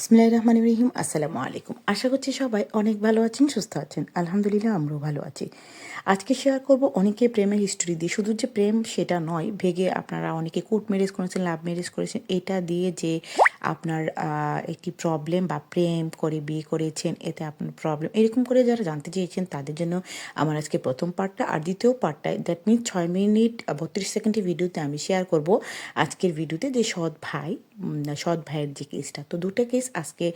বিসমিল্লাহ রহমান রহিম আসসালামু আলাইকুম আশা করছি সবাই অনেক ভালো আছেন, সুস্থ আছেন। আলহামদুলিল্লাহ, আমরাও ভালো আছি। আজকে শেয়ার করব অনেকে প্রেমের হিস্টোরি দিয়ে। শুধু যে প্রেম সেটা নয়, ভেগে আপনারা অনেকে কোর্ট ম্যারেজ করেছেন লাভ ম্যারেজ করেছেন, এটা দিয়ে যে আপনার একটি প্রবলেম বা প্রেম করে বিয়ে করেছেন, এতে আপনার প্রবলেম এরকম করে যারা জানতে চেয়েছেন, তাদের জন্য আমার আজকে প্রথম পার্টটা আর দ্বিতীয় পার্টটায় দ্যাট মিনস ছয় মিনিট বত্রিশ সেকেন্ডের ভিডিওতে আমি শেয়ার করব আজকের ভিডিওতে যে সৎ ভাই সৎ ভাইয়ের যে কেসটা তো দুটো কেস আজকে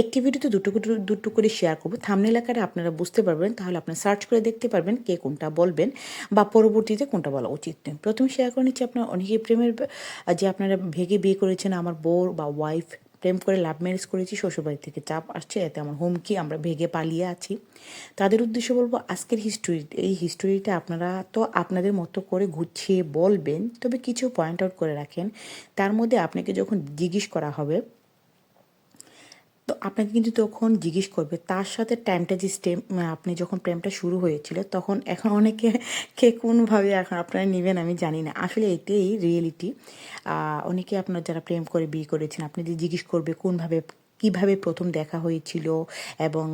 একটি ভিডিওতে দুটো দুটো করে শেয়ার করব। থামনেল আকারে আপনারা বুঝতে পারবেন, তাহলে আপনারা সার্চ করে দেখতে পারবেন কে কোনটা বলবেন বা পরবর্তীতে কোনটা বলা উচিত নয়। প্রথমে শেয়ার করে নিচ্ছি আপনার অনেকেই প্রেমের যে আপনারা ভেগে বিয়ে করেছেন, আমার বউ বা ওয়াইফ প্রেম করে লাভ ম্যারেজ করেছি, শ্বশুরবাড়ি থেকে চাপ আসছে, এতে আমার হুমকি, আমরা ভেগে পালিয়ে আছি। তাদের উদ্দেশ্য বলব, আজকের হিস্টোরি এই হিস্টোরিটা আপনারা তো আপনাদের মতো করে গুছিয়ে বলবেন, তবে কিছু পয়েন্ট আউট করে রাখেন। তার মধ্যে আপনাকে যখন জিজ্ঞেস করা হবে তো আপনাকে কিন্তু তখন জিজ্ঞেস করবে, তার সাথে টাইমটা যে স্টেম আপনি যখন প্রেমটা শুরু হয়েছিল, তখন এখন অনেকে কে কোনভাবে এখন আপনারা নেবেন আমি জানি না। আসলে এটাই রিয়েলিটি অনেকে আপনার যারা প্রেম করে, বিয়ে করেছেন, আপনি যে জিজ্ঞেস করবে কোনভাবে, কীভাবে প্রথম দেখা হয়েছিল এবং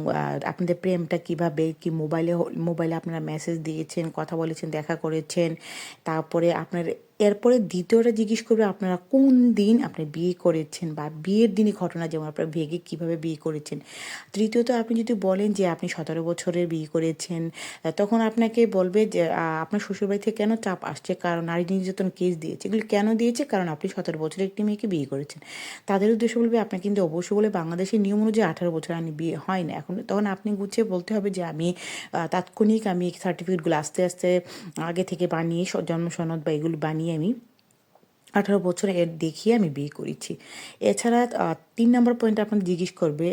আপনাদের প্রেমটা কীভাবে, কি মোবাইলে মোবাইলে আপনারা মেসেজ দিয়েছেন, কথা বলেছেন, দেখা করেছেন, তারপরে আপনার এরপরে দ্বিতীয়টা জিজ্ঞেস করবে আপনারা কোন দিন আপনি বিয়ে করেছেন বা বিয়ের দিনই ঘটনা যেমন আপনার ভেগে কীভাবে বিয়ে করেছেন। তৃতীয়ত আপনি যদি বলেন যে আপনি সতেরো বছরের বিয়ে করেছেন, তখন আপনাকে বলবে যে আপনার শ্বশুরবাড়ি থেকে কেন চাপ আসছে? কারণ নারী নির্যাতন কেস দিয়েছে। এগুলো কেন দিয়েছে? কারণ আপনি সতেরো বছরের একটি মেয়েকে বিয়ে করেছেন। তাদের উদ্দেশ্য বলবে আপনার কিন্তু অবশ্যই বলে বাংলাদেশের নিয়ম অনুযায়ী আঠারো বছর আমি বিয়ে হয় না। এখন তখন আপনি গুছিয়ে বলতে হবে যে, আমি তাৎক্ষণিক আমি সার্টিফিকেটগুলো আস্তে আস্তে, আগে থেকে বানিয়ে জন্ম সনদ বা এগুলো বানিয়ে আমি আঠারো বছর এর দেখিয়ে আমি বিয়ে করেছি। এছাড়া তিন নম্বর পয়েন্ট আপনার জিজ্ঞেস করবে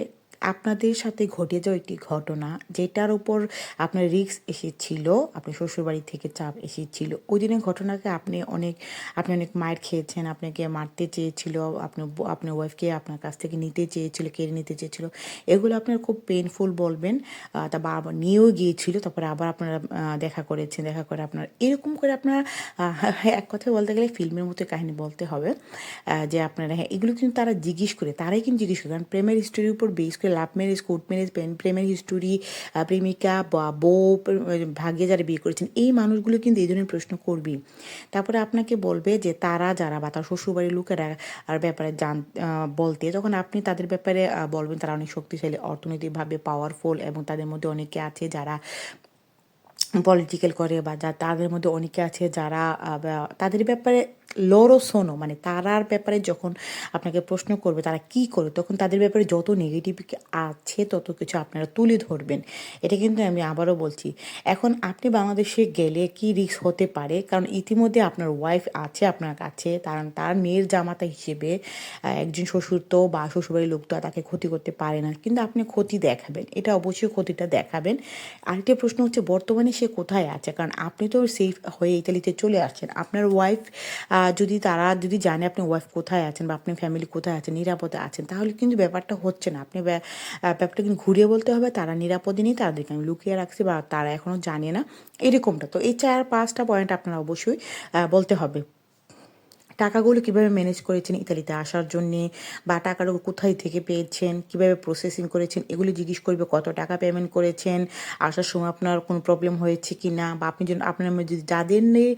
আপনাদের সাথে ঘটে যাওয়া একটি ঘটনা যেটার উপর আপনার রিস্ক এসেছিল, আপনার শ্বশুরবাড়ি থেকে চাপ এসেছিল। ওই দিনের ঘটনাকে আপনি অনেক আপনি অনেক মায়ের খেয়েছেন, আপনাকে মারতে চেয়েছিল আপনার আপনার ওয়াইফকে আপনার কাছ থেকে নিতে চেয়েছিল, কেড়ে নিতে চেয়েছিল। এগুলো আপনার খুব পেনফুল বলবেন তারপর আবার নিয়েও গিয়েছিল, তারপরে আবার আপনারা দেখা করেছেন, দেখা করে আপনার, এরকম করে আপনার এক কথায় বলতে গেলে ফিল্মের মতো কাহিনী বলতে হবে যে আপনারা হ্যাঁ এগুলো কিন্তু তারা জিজ্ঞেস করে, তারাই কিন্তু জিজ্ঞেস করে, কারণ প্রেমের হিস্টোরির উপর বেস করে লাভ ম্যারেজ কোর্ট ম্যারেজ প্রেমের হিস্টোরি প্রেমিকা বা বউ ভাগ্যে যারা বিয়ে করেছেন এই মানুষগুলো কিন্তু এই ধরনের প্রশ্ন করবেই তারপরে আপনাকে বলবে যে, তারা যারা বা তার শ্বশুরবাড়ির লোকেরা আর ব্যাপারে জান বলতে, তখন আপনি তাদের ব্যাপারে বলবেন, তারা অনেক শক্তিশালী, অর্থনৈতিকভাবে পাওয়ারফুল এবং তাদের মধ্যে অনেকে আছে যারা পলিটিক্যাল করে বা যা, তাদের মধ্যে অনেকে আছে যারা তাদের ব্যাপারে শোনো মানে তারার ব্যাপারে যখন আপনাকে প্রশ্ন করবে তারা কি করে তখন তাদের ব্যাপারে যত নেগেটিভ আছে তত কিছু আপনারা তুলে ধরবেন। এটা কিন্তু আমি আবারও বলছি। এখন আপনি বাংলাদেশে গেলে কি রিস্ক হতে পারে? কারণ ইতিমধ্যে আপনার ওয়াইফ আছে আপনার কাছে, তার তার মেয়ের জামাতা হিসেবে একজন শ্বশুর তো বা শ্বশুরবাড়ির লোক তো তাকে ক্ষতি করতে পারে না। কিন্তু আপনি ক্ষতি দেখাবেন, এটা অবশ্যই ক্ষতিটা দেখাবেন। আরেকটা প্রশ্ন হচ্ছে, বর্তমানে সে কোথায় আছে? কারণ আপনি তো সেফ হয়ে ইতালিতে চলে আসছেন। আপনার ওয়াইফ যদি তারা যদি জানে আপনি ওয়াইফ কোথায় আছেন বা আপনি ফ্যামিলি কোথায় আছেন, নিরাপদে আছেন, তাহলে কিন্তু ব্যাপারটা হচ্ছে না। আপনি ব্যা- ব্যাপারটা কিন্তু ঘুরিয়ে বলতে হবে, তারা নিরাপদে নেই, তাদেরকে আমি লুকিয়ে রাখছি বা তারা এখনও জানে না। এরকমটা তো। এই চার পাঁচটা পয়েন্ট আপনারা অবশ্যই বলতে হবে। টাকাগুলো কীভাবে ম্যানেজ করেছেন, ইতালিতে আসার জন্যে বা টাকাগুলো কোথায় থেকে পেয়েছেন, কীভাবে প্রসেসিং করেছেন, এগুলো জিজ্ঞেস করবে, কত টাকা পেমেন্ট করেছেন, আসার সময় আপনার কোনো প্রবলেম হয়েছে কি না বা আপনি যেন আপনার যদি যাদের নেই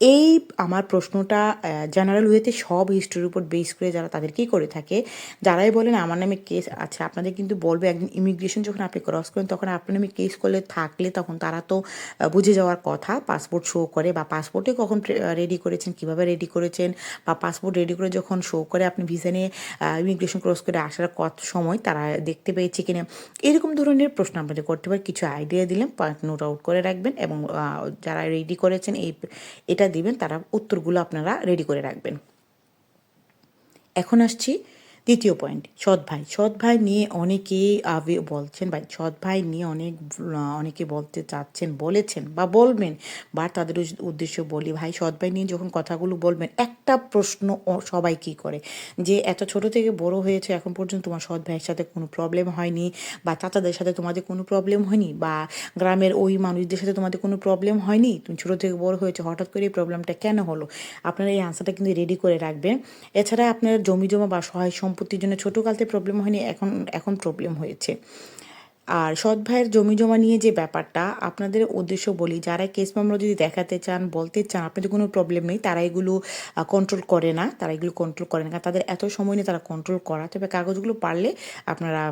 এই আমার প্রশ্নটা জেনারেল ওয়েতে সব হিস্ট্রির উপর বেস করে যারা তাদেরকেই করে থাকে, যারাই বলেন আমার নামে কেস আছে, আপনাদের কিন্তু বলবে একদিন ইমিগ্রেশন যখন আপনি ক্রস করেন, তখন আপনার নামে কেস করলে থাকলে তখন তারা তো বুঝে যাওয়ার কথা পাসপোর্ট শো করে বা পাসপোর্টে কখন রেডি করেছেন, কীভাবে রেডি করেছেন, বা পাসপোর্ট রেডি করে যখন শো করে আপনি ভিসা নিয়ে ইমিগ্রেশন ক্রস করে আসার কত সময় তারা দেখতে পেয়েছে কিনা, এরকম ধরনের প্রশ্ন আপনাদের করতে পারে কিছু আইডিয়া পয়েন্ট নোট আউট করে রাখবেন এবং যারা রেডি করেছেন এই, এটা দিবেন তারা উত্তরগুলো আপনারা রেডি করে রাখবেন। এখন আসছি দ্বিতীয় পয়েন্ট সৎ ভাই। সৎ ভাই নিয়ে অনেকেই আবে বলছেন বা সৎ ভাই নিয়ে অনেক, অনেকে বলতে চাচ্ছেন, বলেছেন বা বলবেন। বা তাদের উদ্দেশ্য বলি, ভাই, সৎ ভাই নিয়ে যখন কথাগুলো বলবেন, একটা প্রশ্ন সবাই কি করে? যে এত ছোট থেকে বড় হয়েছে, এখন পর্যন্ত তোমার সৎ ভাইয়ের সাথে কোনো প্রবলেম হয়নি, বা চাচাদের সাথে তোমাদের কোনো প্রবলেম হয়নি, বা গ্রামের ওই মানুষদের সাথে তোমাদের কোনো প্রবলেম হয়নি, তুমি ছোটো থেকে বড় হয়েছে, হঠাৎ করে এই প্রবলেমটা কেন হলো? আপনারা এই আনসারটা কিন্তু রেডি করে রাখবেন। এছাড়া আপনারা জমি জমা বা সহায় সম্পত্তি সম্পত্তির জন্য ছোটোকালতে প্রবলেম হয়নি, এখন এখন প্রবলেম হয়েছে। আর সৎ ভাইয়ের জমি জমা নিয়ে যে ব্যাপারটা, আপনাদের উদ্দেশ্য বলি, যারা কেস মামলা যদি দেখাতে চান, বলতে চান, আপনাদের কোনো প্রবলেম নেই, তারা এগুলো কন্ট্রোল করে না, তারা এগুলো কন্ট্রোল করে না, কারণ তাদের এত সময় নেই তারা কন্ট্রোল করা, তবে কাগজগুলো পারলে আপনারা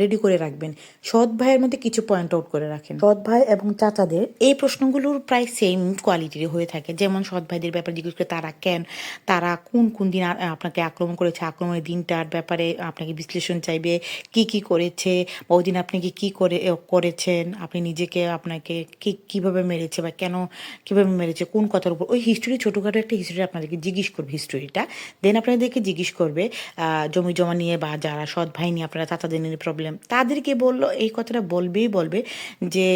রেডি করে রাখবেন। সৎ ভাইয়ের মধ্যে কিছু পয়েন্ট আউট করে রাখেন। সৎ ভাই এবং চাচাদের এই প্রশ্নগুলোর প্রায় সেম কোয়ালিটির হয়ে থাকে। যেমন সৎ ভাইদের ব্যাপারে জিজ্ঞেস করে, তারা কেন? তারা কোন কোন দিন আপনাকে আক্রমণ করেছে? আক্রমণের দিনটার ব্যাপারে আপনাকে বিশ্লেষণ চাইবে? কি কি করেছে? ওই দিন আপনি কি করে করেছেন? আপনি নিজেকে, আপনাকে কি, কীভাবে মেরেছে বা কেন, কীভাবে মেরেছে? কোন কথার উপর? ওই হিস্টোরি ছোটোখাটো একটা হিস্টোরি আপনাদেরকে জিজ্ঞেস করবে হিস্টোরিটা দেন আপনাদেরকে জিজ্ঞেস করবে জমি জমা নিয়ে বা যারা সৎ ভাই নিয়ে, আপনারা চাচাদের নিয়ে প্রবলেম তাদেরকে বলল, এই কথাটা বলবেই বলবে যে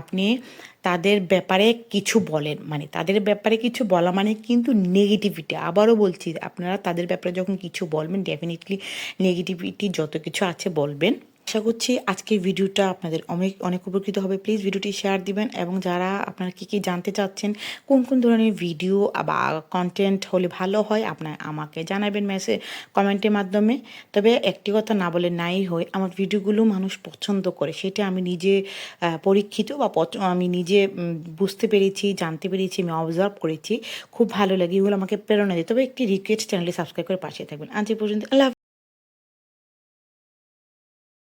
আপনি তাদের ব্যাপারে কিছু বলেন। মানে তাদের ব্যাপারে কিছু বলা মানে কিন্তু নেগেটিভিটি আবারও বলছি, আপনারা তাদের ব্যাপারে যখন কিছু বলবেন ডেফিনেটলি নেগেটিভিটি যত কিছু আছে বলবেন। আশা করছি আজকের ভিডিওটা আপনাদের অনেক অনেক উপকৃত হবে। প্লিজ ভিডিওটি শেয়ার দিবেন এবং যারা আপনারা কী কী জানতে চাচ্ছেন, কোন কোন ধরনের ভিডিও বা কন্টেন্ট হলে ভালো হয়, আপনার আমাকে জানাবেন মেসেজ কমেন্টের মাধ্যমে। তবে একটি কথা না বলে নাই হয়, আমার ভিডিওগুলো মানুষ পছন্দ করে। সেটা আমি নিজে পরীক্ষিত বা আমি নিজে বুঝতে পেরেছি, জানতে পেরেছি, আমি অবজার্ভ করেছি। খুব ভালো লাগে, এগুলো আমাকে প্রেরণা দেয়। তবে একটি রিকোয়েস্ট চ্যানেলে সাবস্ক্রাইব করে পাশে থাকবেন। আজ পর্যন্ত, আল্লাহ।